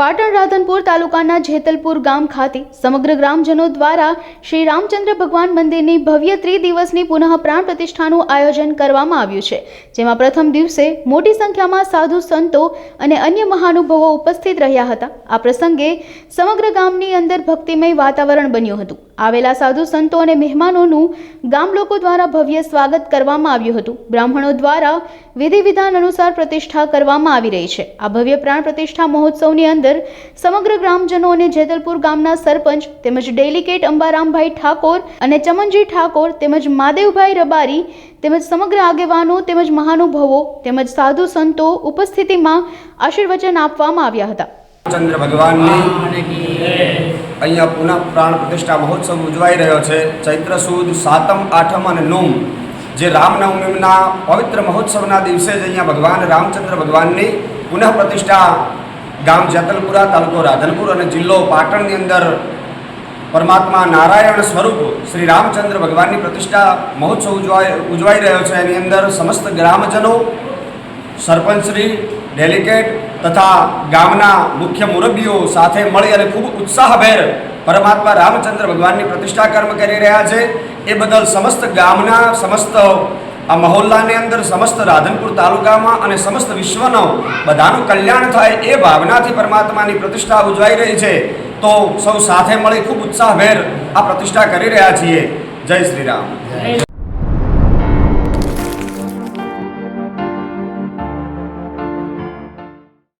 પાટણ રાધનપુર તાલુકાના જેતલપુર ગામ ખાતે સમગ્ર ગ્રામજનો દ્વારા શ્રી રામચંદ્ર ભગવાન મંદિરની ભવ્ય ત્રિદિવસની પુનઃ પ્રાણ પ્રતિષ્ઠાનું આયોજન કરવામાં આવ્યું છે, જેમાં પ્રથમ દિવસે મોટી સંખ્યામાં સાધુ સંતો અને અન્ય મહાનુભાવો ઉપસ્થિત રહ્યા હતા. આ પ્રસંગે સમગ્ર ગામની અંદર ભક્તિમય વાતાવરણ બન્યું હતું. આવેલા સાધુ સંતો અને મહેમાનોનું ગામ લોકો દ્વારા ભવ્ય સ્વાગત કરવામાં આવ્યું હતું. બ્રાહ્મણો દ્વારા વિધિ વિધાન અનુસાર પ્રતિષ્ઠા કરવામાં આવી રહી છે. આ ભવ્ય પ્રાણ પ્રતિષ્ઠા મહોત્સવની અંદર સમગ્ર ગ્રામજનો અને જેતલપુર ગામના સરપંચ તેમજ ડેલિકેટ અંબારામભાઈ ઠાકોર અને ચમનજી ઠાકોર તેમજ માદેવભાઈ રબારી તેમજ સમગ્ર આગેવાનો તેમજ મહાનુભાવો તેમજ સાધુ સંતો ઉપસ્થિતિમાં આશીર્વચન આપવામાં આવ્યા હતા. ચંદ્ર ભગવાનની અહીંયા પુનઃ પ્રાણ પ્રતિષ્ઠા મહોત્સવ ઉજવાઈ રહ્યો છે. ચૈત્ર સુદ, સાતમ, આઠમ અને નોમ જે રામનવમીના પવિત્ર મહોત્સવના દિવસે જ અહીંયા ભગવાન રામચંદ્ર ભગવાનની પુનઃ પ્રતિષ્ઠા ગામ જેતલપુરા તાલુકો રાધનપુર અને જિલ્લો પાટણની અંદર પરમાત્મા નારાયણ સ્વરૂપ શ્રી રામચંદ્ર ભગવાનની પ્રતિષ્ઠા મહોત્સવ ઉજવાય, ઉજવાઈ રહ્યો છે. એની અંદર સમસ્ત ગ્રામજનો સરપંચશ્રી ડેલિકેટ તથા ગામના મુખ્ય મુરબ્બીઓ સાથે મળી અને ખૂબ ઉત્સાહભેર પરમાત્મા રામચંદ્ર ભગવાનની પ્રતિષ્ઠા કર્મ કરી રહ્યા છે. એ બદલ સમસ્ત ગામના, સમસ્ત, આ મહોલ્લાની અંદર સમસ્ત રાધનપુર તાલુકામાં અને સમસ્ત વિશ્વનો બધાનું કલ્યાણ થાય એ ભાવનાથી પરમાત્માની પ્રતિષ્ઠા ઉજવાઈ રહી છે. તો સૌ સાથે મળી ખૂબ ઉત્સાહભેર આ પ્રતિષ્ઠા કરી રહ્યા છીએ. જય શ્રી રામ.